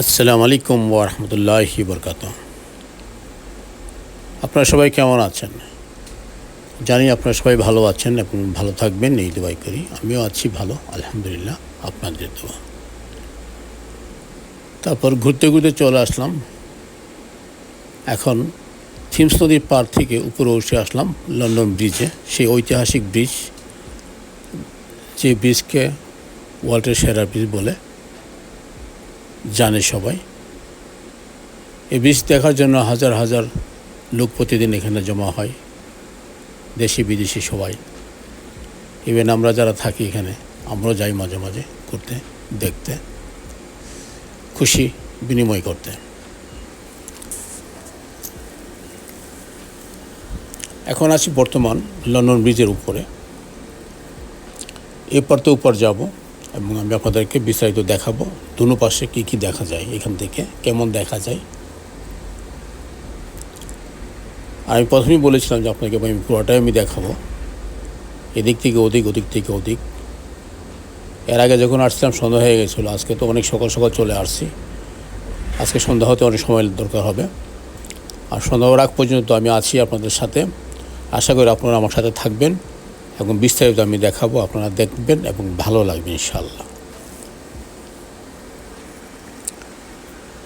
আসসালামু আলাইকুম ওরহমতুল্লাহি বরকাত আপনারা সবাই কেমন আছেন? জানি আপনারা সবাই ভালো আছেন এবং ভালো থাকবেন, এই দোয়াই করি। আমিও আছি ভালো, আলহামদুলিল্লাহ, আপনাদের দোয়া। তারপর ঘুরতে ঘুরতে চলে আসলাম। এখন থিমস নদীর পার থেকে উপরে উঠে আসলাম লন্ডন ব্রিজে। সেই ঐতিহাসিক ব্রিজ, যে ব্রিজকে ওয়ার্ল্ডের সেরা ব্রিজ বলে জানে সবাই। এই ব্রিজ দেখার জন্য হাজার হাজার লোক প্রতিদিন এখানে জমা হয়, দেশি বিদেশি সবাই। ইভেন আমরা যারা থাকি এখানে, আমরাও যাই মাঝে মাঝে করতে, দেখতে, খুশি, বিনিময় করতে। এখন আছি বর্তমান লন্ডন ব্রিজের উপরে। এপার তো উপর যাব। এবং আমি আপনাদেরকে বিস্তারিত দেখাবো দুনো পাশে কী কী দেখা যায় এখান থেকে, কেমন দেখা যায়। আমি প্রথমেই বলেছিলাম যে আপনাকে আমি পুরোটাই আমি দেখাবো, এদিক থেকে ওদিক ওদিক থেকে ওদিক। এর আগে যখন আসছিলাম, সন্ধ্যা হয়ে গেছিল, আজকে তো অনেক সকাল সকাল চলে আসছি। আজকে সন্ধ্যা হতে অনেক সময় দরকার হবে। আর সন্ধ্যা আগ পর্যন্ত আমি আছি আপনাদের সাথে। আশা করি আপনারা আমার সাথে থাকবেন। এবং বিস্তারিত আমি দেখাবো, আপনারা দেখবেন এবং ভালো লাগবে ইনশাল্লাহ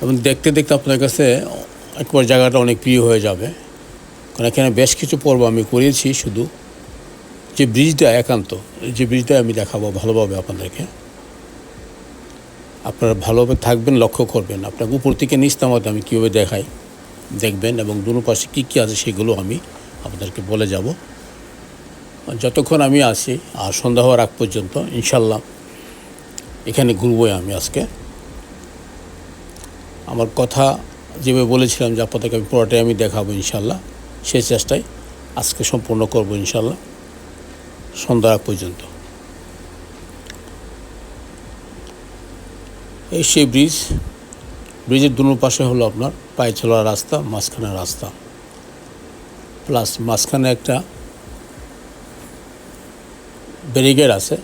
এবং দেখতে দেখতে আপনার কাছে একবার জায়গাটা অনেক প্রিয় হয়ে যাবে। কারণ এখানে বেশ কিছু পর্ব আমি করেছি শুধু। যে ব্রিজটা একান্ত, যে ব্রিজটা আমি দেখাবো ভালোভাবে আপনাদেরকে। আপনারা ভালোভাবে থাকবেন, লক্ষ্য করবেন। আপনাকে উপর থেকে নিচ নামাতে আমি কীভাবে দেখাই, দেখবেন এবং দুনো পাশে কী কী আছে সেগুলো আমি আপনাদেরকে বলে যাব। যতক্ষণ আমি আছি, আর সন্ধ্যা হওয়ার আগ পর্যন্ত, ইনশাল্লাহ এখানে ঘুরবই আমি আজকে। আমার কথা যেভাবে বলেছিলাম যে আপনাদেরকে আমি পুরোটাই আমি দেখাবো ইনশাল্লাহ, সেই চেষ্টায় আজকে সম্পূর্ণ করব ইনশাল্লাহ, সন্ধ্যা আগ পর্যন্ত। এই সেই ব্রিজ, ব্রিজের দুনো পাশে হলো আপনার পায়ে চলার রাস্তা মাঝখানে রাস্তা। প্লাস মাঝখানে একটা ব্যারিকেড আছে,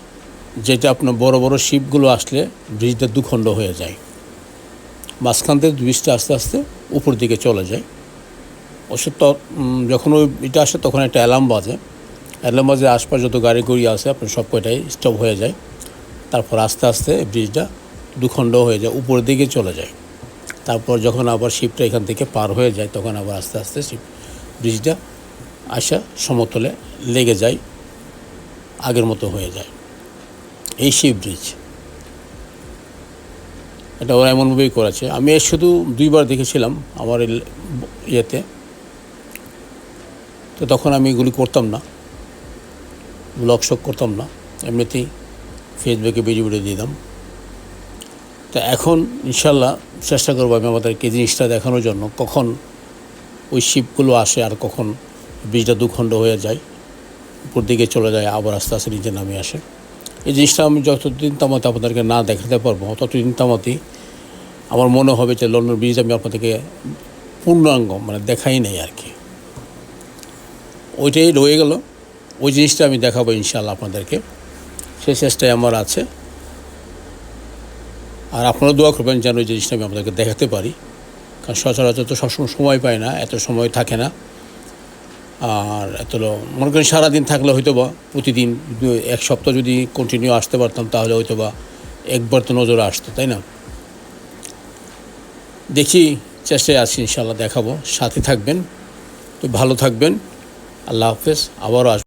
যেটা আপনার বড় বড় শিপগুলো আসলে ব্রিজটা দুখণ্ড হয়ে যায়। মাঝখান থেকে ব্রিজটা আস্তে আস্তে উপর দিকে চলে যায়। অবশ্য যখন ওই এটা আসে তখন একটা অ্যালার্ম বাজে। অ্যালার্ম বাজে, আশপাশ যত গাড়ি গুড়ি আছে, আপনার সব কয়টাই স্টপ হয়ে যায়। তারপর আস্তে আস্তে ব্রিজটা দুখণ্ড হয়ে যায় উপরের দিকে চলে যায়। তারপর যখন আবার শিপটা এখান থেকে পার হয়ে যায়, তখন আবার আস্তে আস্তে শিপ, ব্রিজটা আসা সমতলে লেগে যায়। আগের মতো হয়ে যায়। এই শিপ ব্রিজ এটা ওরা এমনভাবেই করেছে। আমি এর শুধু দুইবার দেখেছিলাম আমার ইয়েতে। তো তখন আমি এগুলি করতাম না। ব্লগ শক করতাম না। এমনিতেই ফেসবুকে ভিডিও ভিডিও দিতাম। তো এখন ইনশাল্লাহ চেষ্টা করব আমি আমাদেরকে জিনিসটা দেখানোর জন্য। কখন ওই শিপগুলো আসে আর কখন ব্রিজটা দুখণ্ড হয়ে যায়। উপর দিকে চলে যায়, আবার আস্তে আস্তে নিচে নামে আসে। এই জিনিসটা আমি যতদিন তামাতে আপনাদেরকে না দেখাতে পারব, ততদিন তামাতেই আমার মনে হবে যে লন্ডন ব্রিজ আমি আপনাদেরকে পূর্ণাঙ্গ মানে দেখাই নেই আর কি। ওইটাই রয়ে গেল। ওই জিনিসটা আমি দেখাবো ইনশাল্লাহ আপনাদেরকে। সেই চেষ্টায় আমার আছে। আর আপনারা দোয়া করবেন যেন ওই জিনিসটা আমি আপনাদেরকে দেখাতে পারি। কারণ সচরাচর তো সবসময় সময় পায় না, এত সময় থাকে না। আর এত মনে করেন সারাদিন থাকলে হয়তো বা প্রতিদিন এক সপ্তাহ যদি কন্টিনিউ আসতে পারতাম, তাহলে হয়তো বা একবার তো নজরে আসতো, তাই না? দেখি, চেষ্টায় আছি ইনশাল্লাহ দেখাবো। সাথে থাকবেন। তো ভালো থাকবেন। আল্লাহ হাফেজ, আবারও আসব।